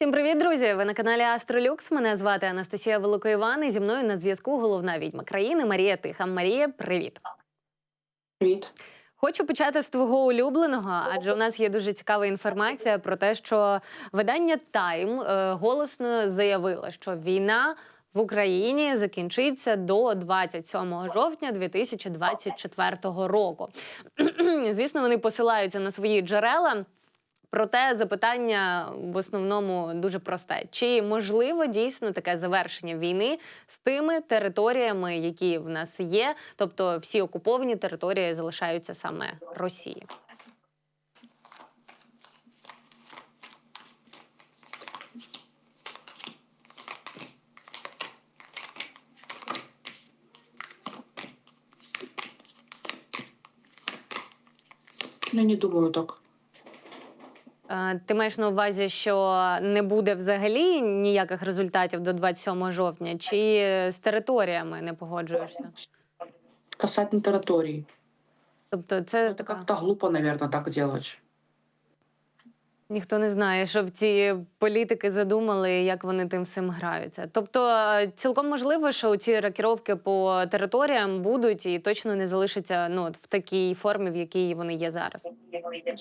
Всім привіт, друзі! Ви на каналі Астролюкс. Мене звати Анастасія Великоїван. І зі мною на зв'язку головна відьма країни Марія Тиха. Марія, привіт! Привіт. Хочу почати з твого улюбленого, адже у нас є дуже цікава інформація про те, що видання Тайм е, голосно заявило, що війна в Україні закінчиться до 27 жовтня 2024 року. Звісно, вони посилаються на свої джерела. Проте запитання в основному дуже просте: чи можливо дійсно таке завершення війни з тими територіями, які в нас є, тобто всі окуповані території залишаються саме Росії? Я не думаю так. Е, Ти маєш на увазі, що не буде взагалі ніяких результатів до 27 жовтня, чи з територіями не погоджуєшся? Касательно території. Тобто, це це така як-то глупо, мабуть, так делать. Ніхто не знає, що в ці політики задумали, як вони тим всім граються. Тобто, е, цілком можливо, що ці рокіровки по територіям будуть і точно не залишаться ну от в такій формі, в якій вони є зараз.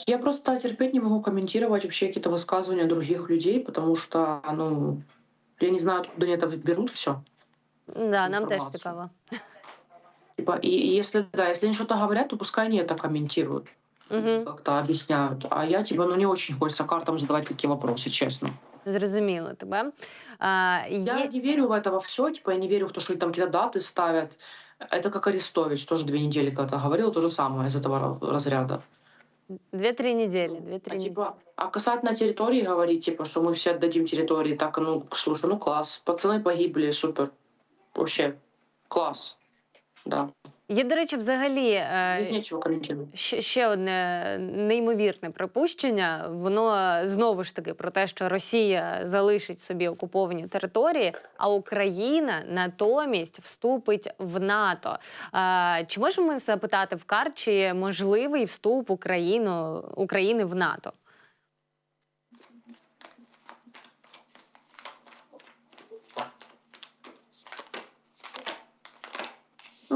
Я просто терпеть не могу комментировать вообще какие-то высказывания других людей, потому что, ну, я не знаю, откуда они это берут все. Да, нам теж Інформацію. цікаво. Типа, и, и если, да, если они что-то говорят, то пускай они это комментируют, Угу, как-то объясняют. А я, типа, ну, не очень хочется картам задавать такие вопросы, честно. зрозуміло тебе. А, Я є... не верю в это все, типа, я не верю в то, что они там какие-то даты ставят. Это как Арестович, тоже две недели когда-то говорил, то же самое из этого ра- разряда. Дві-три неділі. Дві-три А, неділі. типа, а касательно территории говорить, типа, что мы все отдадим территории, так, ну, слушай, ну класс. Пацаны погибли, супер. Вообще, класс. Да. Є, до речі, взагалі. е. Ще, ще одне неймовірне припущення. Воно знову ж таки про те, що Росія залишить собі окуповані території, а Україна натомість вступить в НАТО. Чи можемо ми запитати в КАР, чи можливий вступ Україну, України в НАТО?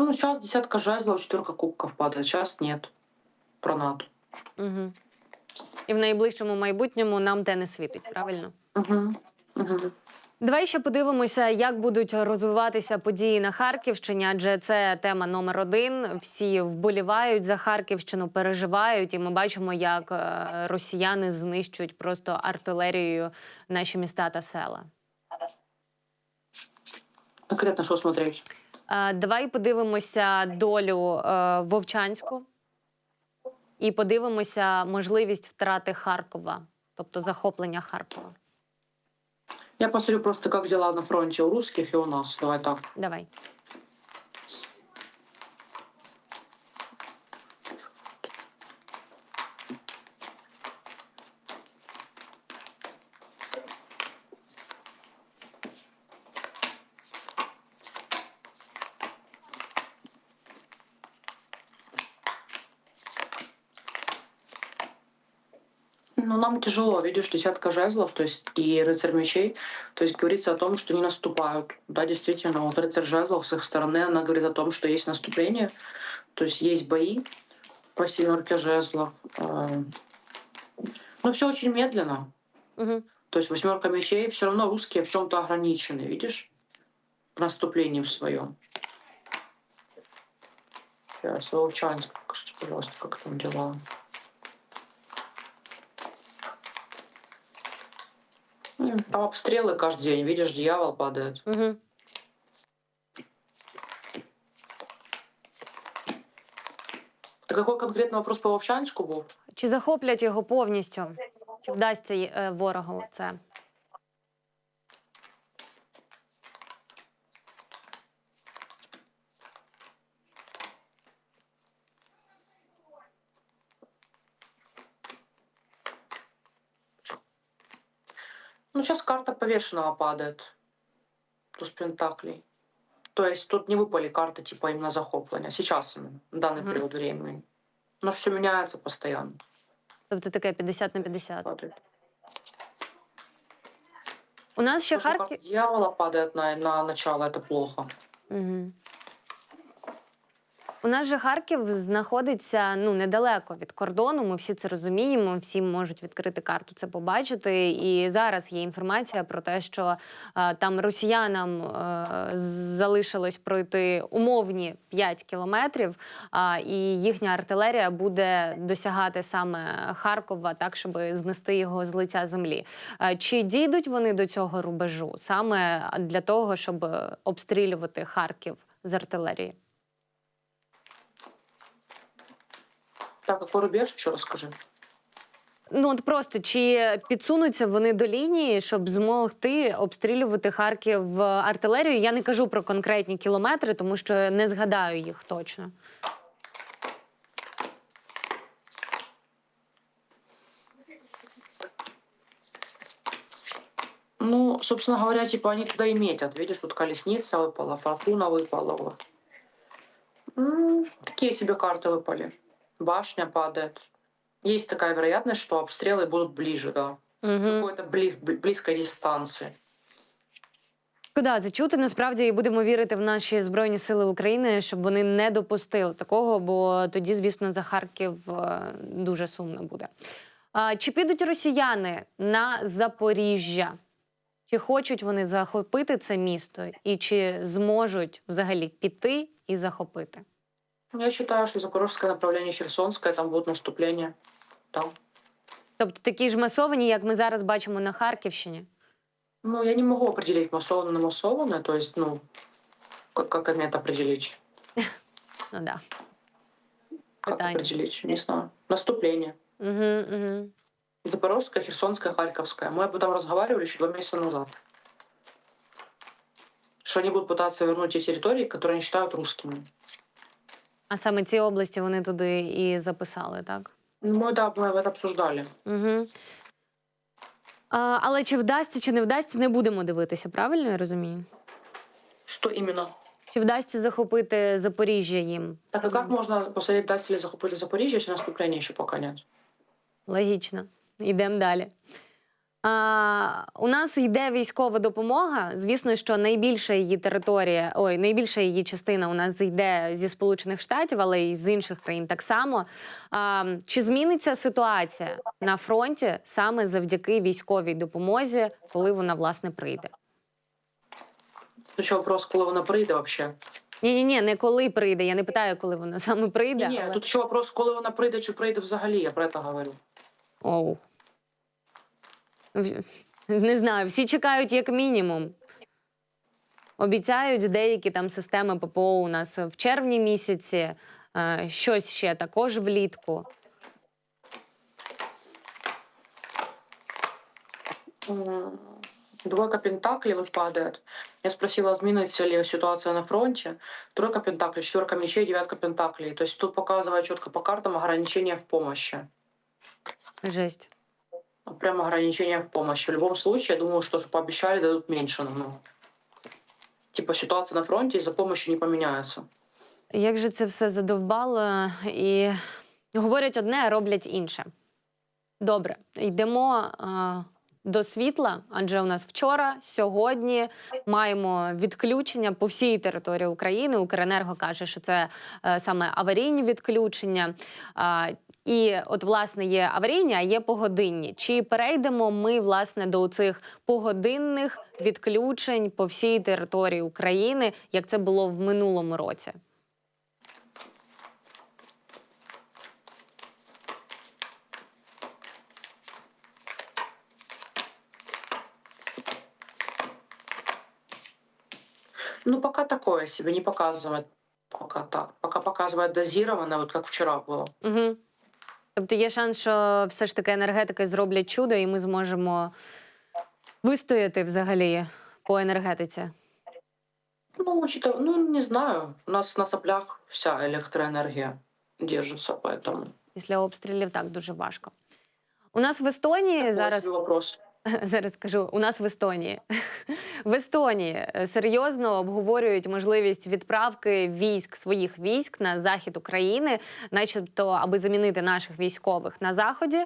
Ну, сейчас десятка жезлов, четверка кубков падает, сейчас нет. Про НАТО. Угу. І в найближчому майбутньому нам те не світить, правильно? Угу. Угу. Давай ще подивимося, як будуть розвиватися події на Харківщині, адже це тема номер один. Всі вболівають за Харківщину, переживають, і ми бачимо, як е, росіяни знищують просто артилерією наші міста та села. Конкретно что смотреть? Е, Давай подивимося долю е, Вовчанську і подивимося можливість втрати Харкова, тобто захоплення Харкова. Я посмотрю просто, как дела на фронте у русских и у нас. Давай так. Давай. Тяжело, видишь, десятка жезлов, то есть и рыцарь мечей, то есть говорится о том, что не наступают. Да, действительно, вот рыцарь жезлов с их стороны, она говорит о том, что есть наступление, то есть есть бои по семерке жезлов. Э, Но все очень медленно. Угу. То есть восьмерка мечей, все равно русские в чем-то ограничены, видишь? В наступлении в своем. Сейчас, Волчанск, покажите, пожалуйста, как там дела. Там обстрелы каждый день, видишь, дьявол падает. Угу. А какой конкретно вопрос по Вовчанську был? Чи захоплять його повністю? Чи вдасться й, е, ворогу це? повешенного падает. Туз Пентаклей. То есть тут не выпали карты типа именно захопления. Сейчас именно, в данный Мгм. период времени. Но все меняется постоянно. Тобто таке 50 на 50. Падает. У нас ще То, что Харків. карта дьявола падает на, на начало, это плохо. Угу. У нас же Харків знаходиться ну недалеко від кордону. Ми всі це розуміємо. Всі можуть відкрити карту, це побачити. І зараз є інформація про те, що е, там росіянам е, залишилось пройти умовні 5 кілометрів, а, і їхня артилерія буде досягати саме Харкова, так щоб знести його з лиця землі. Е, Чи дійдуть вони до цього рубежу саме для того, щоб е, обстрілювати Харків з артилерії? Так, какой рубеж, еще расскажи. Ну от просто чи підсунуться вони до лінії, щоб змогти обстрілювати Харків артилерією? Я не кажу про конкретні кілометри, тому що не згадаю їх точно. Ну, собственно говоря, типа они туда и метят. Видишь, тут колесница выпала, фортуна выпала. Вот. М, Такие себе карты выпали. Башня падает. Есть такая вероятность, что обстрелы будут ближе, да. Угу. какой-то бли- бли- близкой дистанции. Шкода це чути. Насправді і будемо вірити в наші збройні сили України, щоб вони не допустили такого, бо тоді, звісно, за Харків е, дуже сумно буде. А, чи підуть росіяни на Запоріжжя? Чи хочуть вони захопити це місто, і чи зможуть взагалі піти і захопити? Я считаю, что запорожское направление Херсонское, там будут наступления. Там. Тобто такі ж масовані, як ми зараз бачимо на Харківщині? Ну, я не могу определить массованно на массованное, то есть, ну, как, как мне это определить? Ну да. Как Питание. определить? Не знаю. Наступление. Угу, угу. Запорожская, Херсонская, Харьковская. Мы об этом разговаривали еще два месяца назад. Что они будут пытаться вернуть те территории, которые они считают русскими. А саме ці області вони туди і записали, так? Ну, Мы, да, мы это обсуждали. Угу. А, але чи вдасться, чи не вдасться, не будемо дивитися, правильно я розумію? Что именно? Чи вдасться захопити Запоріжжя їм? Так а как можно посмотреть, даст ли захопить Запорожье, если наступления еще пока нет? Логічно. Йдемо далі. А, у нас йде військова допомога. Звісно, що найбільша її територія, ой, найбільша її частина у нас йде зі Сполучених Штатів, але й з інших країн так само. А, чи зміниться ситуація на фронті саме завдяки військовій допомозі, коли вона власне прийде? Еще вопрос, коли вона прийде вообще. Ні, ні, ні, не коли прийде. Я не питаю, коли вона саме прийде. Ні, але... тут ще вопрос, коли вона прийде, чи прийде взагалі, я про це говорю. Оу. В- Не знаю, всі чекають як мінімум. Обіцяють деякі там системи ППО у нас в червні місяці, е, щось ще також влітку. Двойка Пентаклей выпадает. Я спросила, изменится ли ситуация на фронте. Тройка Пентаклей, четверка мечей, девятка Пентаклей. То есть тут показывает четко по картам ограничения в помощи. Жесть. Прям ограничения в помощи. В любом случае, я думаю, что пообещали, дадут меньше. Ну, типа ситуация на фронте из-за помощи не поменяется. Як же це все задовбало і говорять одне, а роблять інше. Добре, йдемо до світла, адже у нас вчора, сьогодні маємо відключення по всій території України. Укренерго каже, що це е, саме аварійні відключення. Е, і от, власне, є аварійні, а є погодинні. Чи перейдемо ми власне до цих погодинних відключень по всій території України, як це було в минулому році? Ну, пока такое себе, не показывает. Пока так. Пока показывает дозированно, вот как вчера было. Угу. Тобто є шанс, що все ж таки енергетики зроблять чудо, і ми зможемо вистояти взагалі по енергетиці. Ну, учитывая, ну, не знаю. У нас на соплях вся электроэнергия держится, поэтому... Після обстрілів так дуже важко. У нас в Естонії Такой зараз себе вопрос. Зараз скажу, у нас в Естонії. В Естонії е, серйозно обговорюють можливість відправки військ своїх військ на захід України, начебто, аби замінити наших військових на заході,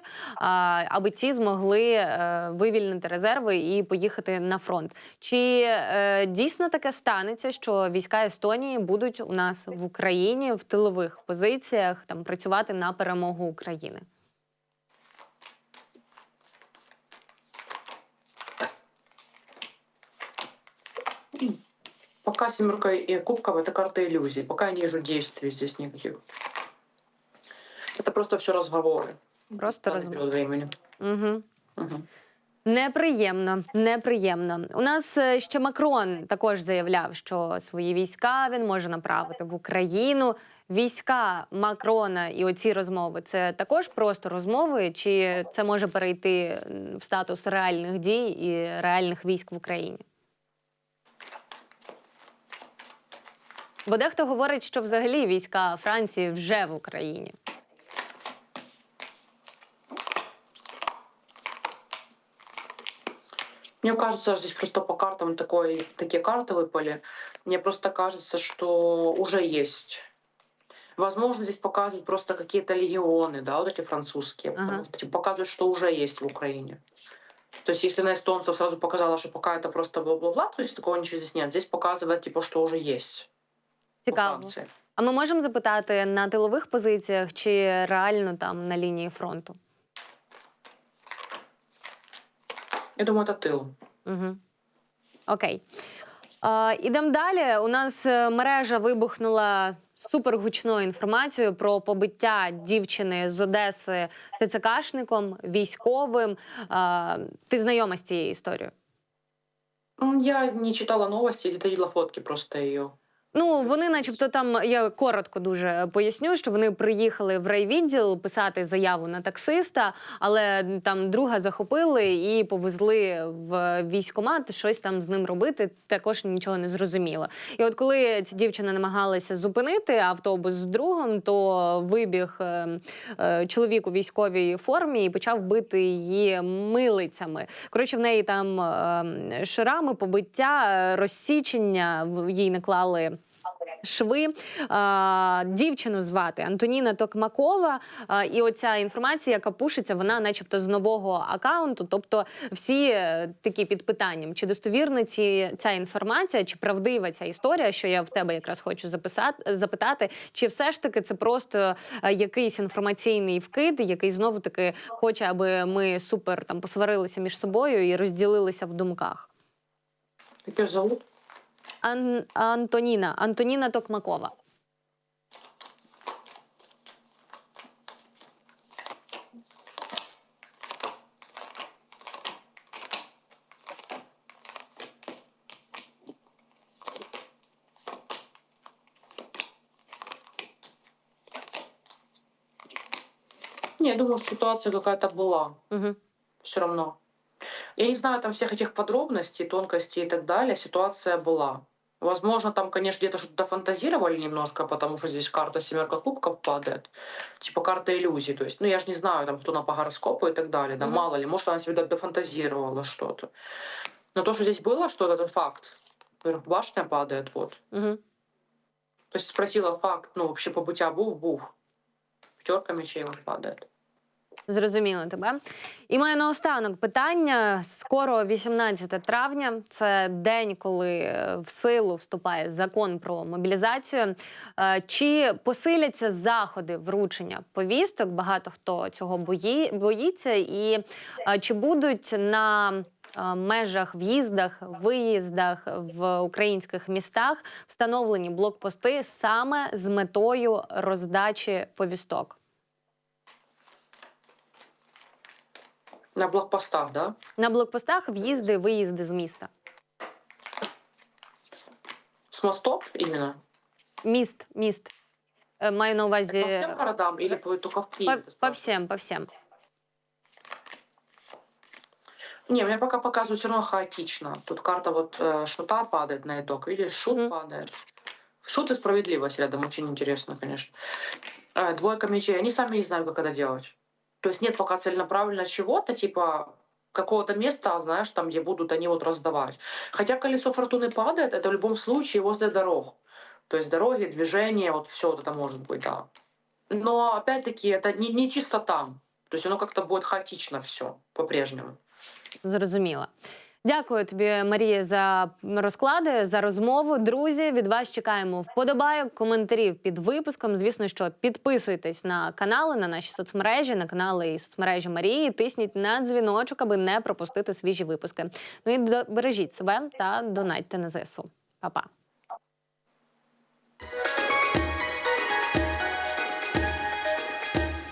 аби ті змогли е, вивільнити резерви і поїхати на фронт. Чи е, дійсно таке станеться, що війська Естонії будуть у нас в Україні в тилових позиціях там працювати на перемогу України? Пока семерка и кубков это карта иллюзий. Пока я не вижу действий здесь никаких. Это просто все разговоры. Просто на роз... период времени. Угу. Мгм. Неприємно, неприємно. У нас е, ще Макрон також заявляв, що свої війська він може направити в Україну. Війська Макрона і оці розмови це також просто розмови, чи це може перейти м, в статус реальних дій і реальних військ в Україні? Бо дехто говорить, що взагалі війська Франції вже в Україні. Мне кажется, здесь просто по картам такой, такие карты выпали. Мне просто кажется, что уже есть. Возможно, здесь показывают просто какие-то легионы, да, вот эти французские. Ага. потому что, типа, показывают, что уже есть в Украине. То есть, если на эстонцев сразу показала, что пока это просто бла-бла-бла, то есть такого ничего здесь нет. Здесь показывает, типа, что уже есть у Цікаво. А ми можемо запитати на тилових позиціях чи реально там на лінії фронту? Я думаю, это тыл. Угу. Окей. Е, ідемо далі. У нас е, мережа вибухнула супергучною інформацією про побиття дівчини з Одеси ТЦКшником, військовим. Е, ти знайома з цією історією? Я не читала новости, где-то видела фотки просто ее. Ну, вони, начебто, там я коротко дуже поясню, що вони приїхали в райвідділ писати заяву на таксиста, але там друга захопили і повезли в військкомат щось там з ним робити. Також нічого не зрозуміло. І от коли ці дівчина намагалася зупинити автобус з другом, то вибіг е, е, чоловік у військовій формі і почав бити її милицями. Коротше, в неї там е, шрами, побиття, розсічення їй наклали. Шви а, дівчину звати Антоніна Токмакова. А, і оця інформація, яка пушиться, вона, начебто, з нового акаунту. Тобто, всі е, такі під питанням, чи достовірна ці ця інформація, чи правдива ця історія, що я в тебе якраз хочу записати запитати, чи все ж таки це просто е, якийсь інформаційний вкид, який знову таки хоче, аби ми супер там посварилися між собою і розділилися в думках. Ее зовут? Ан- Антоніна, Антоніна Токмакова. Не, я думаю, ситуация какая-то была. Угу. Все равно. Я не знаю там всех этих подробностей, тонкостей и так далее. Ситуация была. Возможно, там, конечно, где-то что-то фантазировали немножко, потому что здесь карта семерка кубков падает. Типа карта иллюзий. То есть, ну, я же не знаю, там, кто на по гороскопу и так далее. Да, Мгм. мало ли, может, она себе до- дофантазировала что-то. Но то, что здесь было что-то, это факт. Башня падает, вот. Угу. То есть спросила факт, ну, вообще побытия був, був. Пятерка мечей вот падает. Зрозуміла тебе. І маю наостанок питання. Скоро 18 травня. Це день, коли е, в силу вступає закон про мобілізацію. Е, Чи посиляться заходи вручення повісток? Багато хто цього бої, боїться, і е, чи будуть на межах в'їздах, виїздах в українських містах встановлені блокпости саме з метою роздачі повісток? На блокпостах, да? На блокпостах в'їзди, виїзди з міста. С мостов именно? Міст, міст. Е, Маю на увазі По всем городам или по- только в по, Киеве? ты по спрашиваешь? всім, по всім. Не, мне пока показывают все равно хаотично. Тут карта вот э, шута падает на итог. Видишь, шут Мгм. падает. Шут и справедливость рядом очень интересно, конечно. Э, двойка мечей. Они сами не знают, как это делать. То есть нет пока целенаправленно чего-то, типа какого-то места, знаешь, там, где будут они вот раздавать. Хотя колесо фортуны падает, это в любом случае возле дорог. То есть дороги, движение, вот все вот это может быть, да. Но опять-таки это не, не чисто там. То есть оно как-то будет хаотично все по-прежнему. Зрозуміла. Дякую тобі, Марія, за розклади, за розмову. Друзі, від вас чекаємо вподобайок, коментарів під випуском. Звісно, що підписуйтесь на канали, на наші соцмережі, на канали і соцмережі Марії. Тисніть на дзвіночок, аби не пропустити свіжі випуски. Ну і бережіть себе та донайте на ЗСУ. Па-па!